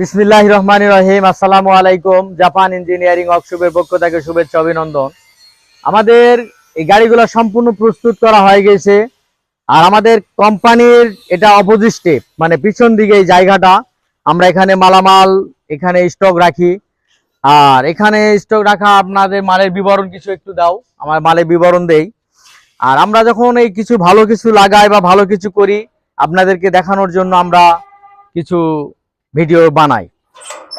বিসমিল্লাহ রহমান রহিম। আসসালামু আলাইকুম। জাপান ইঞ্জিনিয়ারিং ওয়ার্কশপের পক্ষ থেকে শুভেচ্ছা, অভিনন্দন। আমাদের এই গাড়িগুলো সম্পূর্ণ প্রস্তুত করা হয়ে গেছে। আর আমাদের কোম্পানির এটা অপোজিট স্টেপ মানে পিছন দিকে এই জায়গাটা। আমরা এখানে মালামাল, এখানে স্টক রাখি। আর এখানে স্টক রাখা আপনাদের মালের বিবরণ কিছু একটু দাও। আমার মালের বিবরণ দেই। আর আমরা যখন এই কিছু ভালো কিছু লাগাই বা ভালো কিছু করি, আপনাদেরকে দেখানোর জন্য আমরা কিছু ভিডিও বানাই।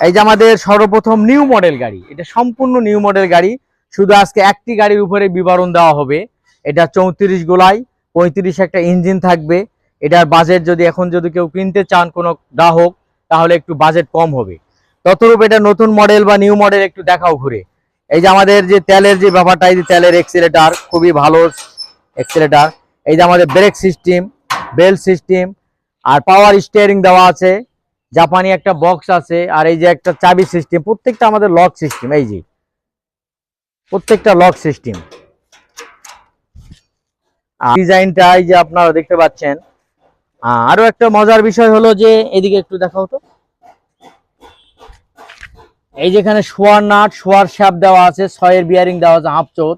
এই যে আমাদের সর্বপ্রথম নিউ মডেল গাড়ি, এটা সম্পূর্ণ নিউ মডেল গাড়ি, শুধু আজকে একটি গাড়ির উপরে বিবরণ দেওয়া হবে। এটা চৌত্রিশ গোলাই, পঁয়ত্রিশ একটা ইঞ্জিন থাকবে। এটার বাজেট যদি এখন যদি কেউ কিনতে চান কোনো গ্রাহক, তাহলে একটু বাজেট কম হবে। ততরূপ এটা নতুন মডেল বা নিউ মডেল একটু দেখাও ঘুরে। এই যে আমাদের যে তেলের যে ব্যাপারটা, এই যে তেলের এক্সিলেটার খুবই ভালো এক্সিলেটার এই যে আমাদের ব্রেক সিস্টেম বেল সিস্টেম আর পাওয়ার স্টিয়ারিং দেওয়া আছে। জাপানি একটা বক্স আছে, আর এই যে একটা চাবি সিস্টেম প্রত্যেকটা আমাদের লক সিস্টেম এই যে। প্রত্যেকটা লক সিস্টেম ডিজাইনটা এই যে আপনারা দেখতে পাচ্ছেন। আরও একটা মজার বিষয় হলো যে, এদিকে একটু দেখাও তো। এই যেখানে শোয়ার নাট, শোয়ার শ্যাপ দেওয়া আছে, ছয়ের বিয়ারিং দেওয়া আছে, হাফ চোত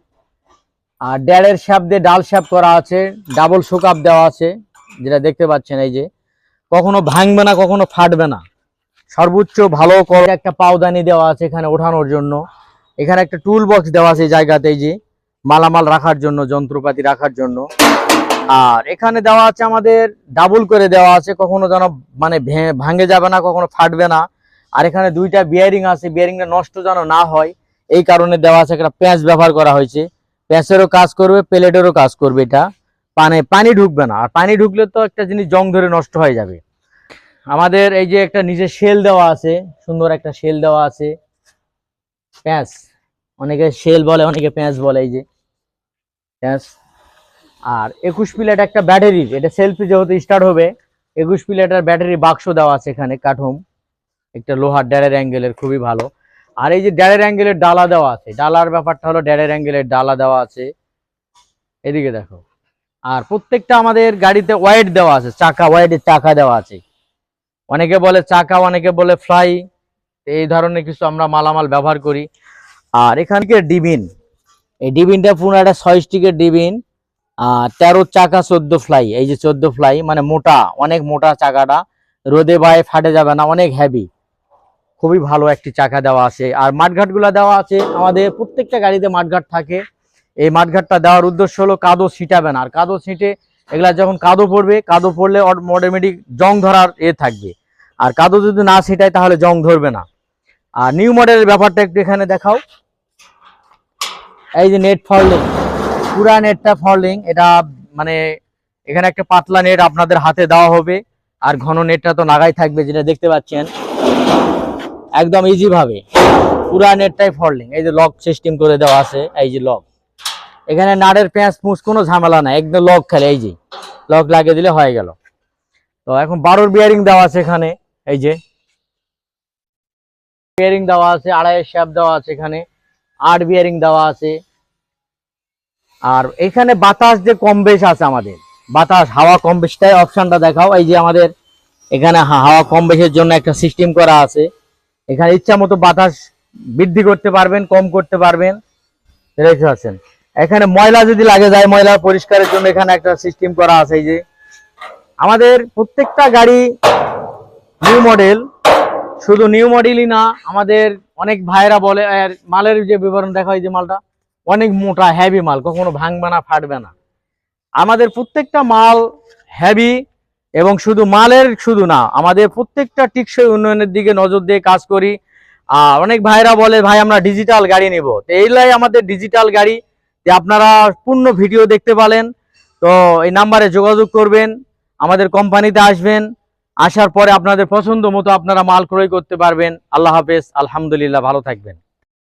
আর ড্যালের শ্যাপ দিয়ে ডাল শ্যাপ করা আছে ডাবল শোকাপ দেওয়া আছে, যেটা দেখতে পাচ্ছেন এই যে। কখনো ভাঙবে না, কখনো ফাটবে না। সর্বোচ্চ ভালো করে একটা পাওদানি দেওয়া আছে এখানে ওঠানোর জন্য। এখানে একটা টুল বক্স দেওয়া আছে জায়গাতে যে মালামাল রাখার জন্য, যন্ত্রপাতি রাখার জন্য। আর এখানে দেওয়া আছে আমাদের ডাবল করে দেওয়া আছে, কখনো যেন মানে ভাঙে যাবে না, কখনো ফাটবে না। আর এখানে দুইটা বিয়ারিং আছে বিয়ারিংটা নষ্ট যেন না হয়, এই কারণে দেওয়া আছে একটা প্যাঁচ ব্যবহার করা হয়েছে। প্যাঁচেরও কাজ করবে প্লেটেরও কাজ করবে এটা। পানি পানি ঢুকবে না। আর পানি ঢুকলে তো একটা জিনিস জং ধরে নষ্ট হয়ে যাবে। আমাদের এই যে একটা নিচে শেল দেওয়া আছে, সুন্দর একটা শেল দেওয়া আছে। প্যাঁচ, অনেকে শেল বলে, অনেকে প্যাঁচ বলে এই যে। প্যাঁচ। আর একুশ প্লেট একটা ব্যাটারির এটা সেলফি যেহেতু স্টার্ট হবে, একুশ প্লেটের ব্যাটারি বাক্স দেওয়া আছে এখানে, কাঠুম। একটা লোহার ড্যারের অ্যাঙ্গেলের খুবই ভালো। আর এই যে ড্যারের অ্যাঙ্গেলের ডালা দেওয়া আছে, ডালার ব্যাপারটা হলো ড্যারের অ্যাঙ্গেলের ডালা দেওয়া আছে। এদিকে দেখো। আর প্রত্যেকটা আমাদের গাড়িতে ওয়াইড দেওয়া আছে, চাকা ওয়াইডের চাকা দেওয়া আছে। অনেকে বলে চাকা, অনেকে বলে ফ্লাই এই ধরনের কিছু আমরা মালামাল ব্যবহার করি। আর এখানকে ডিবিন এই ডিবিনটা পুরো একটা ছয় স্টিকের ডিবিন আর তেরো চাকা, চোদ্দ ফ্লাই এই যে চোদ্দ ফ্লাই মানে মোটা, অনেক মোটা চাকাটা, রোদে বায়ে ফাটে যাবে না, অনেক হ্যাভি খুবই ভালো একটি চাকা দেওয়া আছে। আর মাঠঘাটগুলা দেওয়া আছে, আমাদের প্রত্যেকটা গাড়িতে মাঠঘাট থাকে। এই মাঠঘাটটা দেওয়ার উদ্দেশ্য হলো কাদো ছিটাবে না। আর কাদো ছিটে, এগুলা যখন কাদো পড়বে, কাদো পড়লে অটোমেটিক জং ধরার এ থাকবে। আর কাদো যদি না ছিটায়, তাহলে জং ধরবে না। আর নিউ মডেলের ব্যাপারটা একটু এখানে দেখাও। এই যে নেট ফল্ডিং পুরা নেটটা ফল্ডিং এটা মানে এখানে একটা পাতলা নেট আপনাদের হাতে দেওয়া হবে। আর ঘন নেটটা তো নাগাই থাকবে, যেটা দেখতে পাচ্ছেন। একদম ইজি ভাবে। পুরা নেটটাই ফল্ডিং এই যে লক সিস্টেম করে দেওয়া আছে, এই যে লক এখানে নাড়ের পেঁয়াজ পুঁচ কোনো ঝামেলা নাই, একদম লক খেলে, এই যে। লক লাগিয়ে দিলে হয়ে গেল। তো এখন বারোর বিয়ারিং দেওয়া আছে এখানে, এই যে। বিয়ারিং দেওয়া আছে, আড়াইয়ের শ্যাপ দেওয়া আছে এখানে, আট বিয়ারিং দেওয়া আছে। আর এখানে বাতাস যে কম বেশ আছে আমাদের, বাতাস, হাওয়া কম বেশটাই অপশনটা দেখাও। এই যে আমাদের এখানে হাওয়া কম বেশের জন্য একটা সিস্টেম করা আছে। এখানে ইচ্ছা মতো বাতাস বৃদ্ধি করতে পারবেন, কম করতে পারবেন। দেখতে পাচ্ছেন? এখানে ময়লা যদি লাগে যায়, ময়লা পরিষ্কারের জন্য এখানে একটা সিস্টেম করা আছে এই যে। আমাদের প্রত্যেকটা গাড়ি নিউ মডেল শুধু নিউ মডেলই না, আমাদের অনেক ভাইরা বলে মালের যে বিবরণ দেখা হয় যে মালটা, অনেক মোটা হেভি মাল, কখনো ভাঙবে না, ফাটবে না। আমাদের প্রত্যেকটা মাল হেভি এবং শুধু মালের শুধু না, আমাদের প্রত্যেকটা টিকসই উন্নয়নের দিকে নজর দিয়ে কাজ করি। অনেক ভাইরা বলে, ভাই, আমরা ডিজিটাল গাড়ি নিব। তো এইলাই আমাদের ডিজিটাল গাড়ি যে আপনারা পূর্ণ ভিডিও দেখতে পালেন, তো এই নাম্বারে যোগাযোগ করবেন, আমাদের কোম্পানিতে আসবেন, আসার পরে আপনাদের পছন্দ মতো আপনারা মাল ক্রয় করতে পারবেন। আল্লাহ হাফেজ, আলহামদুলিল্লাহ, ভালো থাকবেন।